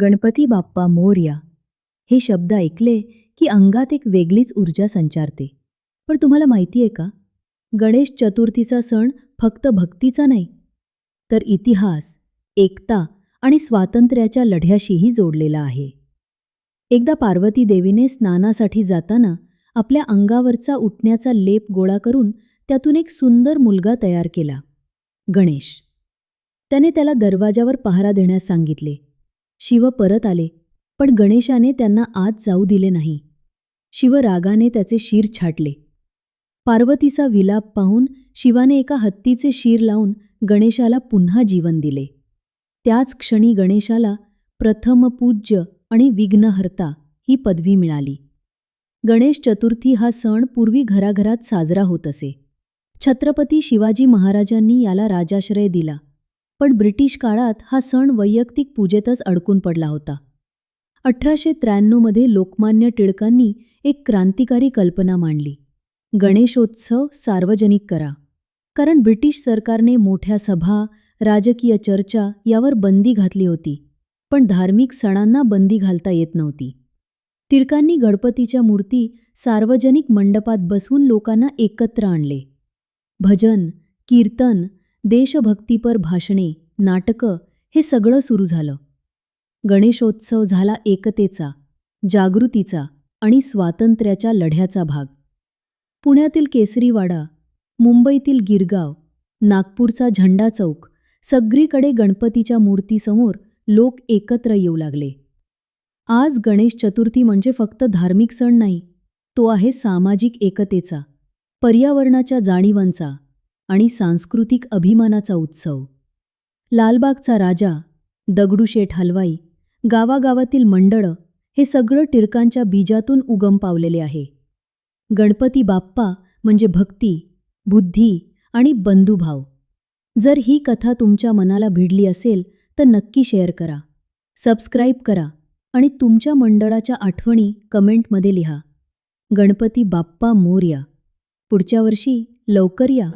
गणपती बाप्पा मोर्या हे शब्द ऐकले की अंगात एक वेगळीच ऊर्जा संचारते. पण तुम्हाला माहिती आहे का? गणेश चतुर्थीचा सण फक्त भक्तीचा नाही तर इतिहास एकता आणि स्वातंत्र्याच्या लढ्याशीही जोडलेला आहे. एकदा पार्वती देवीने स्नानासाठी जाताना आपल्या अंगावरचा उठण्याचा लेप गोळा करून त्यातून एक सुंदर मुलगा तयार केला गणेश. त्याने त्याला दरवाजावर पहारा देण्यास सांगितले. शिव परत आले पण गणेशाने त्यांना आत जाऊ दिले नाही. शिव रागाने त्याचे शिर छाटले. पार्वतीचा विलाप पाहून शिवाने एका हत्तीचे शिर लावून गणेशाला पुन्हा जीवन दिले. त्याच क्षणी गणेशाला प्रथम पूज्य आणि विघ्नहर्ता ही पदवी मिळाली. गणेश चतुर्थी हा सण पूर्वी घराघरात साजरा होत असे. छत्रपती शिवाजी महाराजांनी याला राजाश्रय दिला. पण ब्रिटिश काळात हा सण वैयक्तिक पूजेतच अडकून पडला होता. अठराशे त्र्याण्णवमध्ये लोकमान्य टिळकांनी एक क्रांतिकारी कल्पना मांडली. गणेशोत्सव सार्वजनिक करा. कारण ब्रिटिश सरकारने मोठ्या सभा राजकीय चर्चा यावर बंदी घातली होती. पण धार्मिक सणांना बंदी घालता येत नव्हती. टिळकांनी गणपतीच्या मूर्ती सार्वजनिक मंडपात बसून लोकांना एकत्र आणले. भजन कीर्तन देशभक्तीपर भाषणे नाटकं हे सगळं सुरू झालं. गणेशोत्सव झाला एकतेचा जागृतीचा आणि स्वातंत्र्याच्या लढ्याचा भाग. पुण्यातील केसरीवाडा मुंबईतील गिरगाव नागपूरचा झंडा चौक सगळीकडे गणपतीच्या मूर्तीसमोर लोक एकत्र येऊ लागले. आज गणेश चतुर्थी म्हणजे फक्त धार्मिक सण नाही तो आहे सामाजिक एकतेचा पर्यावरणाच्या जाणीवांचा आणि सांस्कृतिक अभिमानाचा उत्सव. लालबागचा राजा दगडूशेठ हलवाई गावागावातील मंडळं हे सगळं टिळकांच्या बीजातून उगम पावलेले आहे. गणपती बाप्पा म्हणजे भक्ती बुद्धी आणि बंधुभाव. जर ही कथा तुमच्या मनाला भिडली असेल तर नक्की शेअर करा सबस्क्राईब करा आणि तुमच्या मंडळाच्या आठवणी कमेंटमध्ये लिहा. गणपती बाप्पा मोरया. पुढच्या वर्षी लवकर या.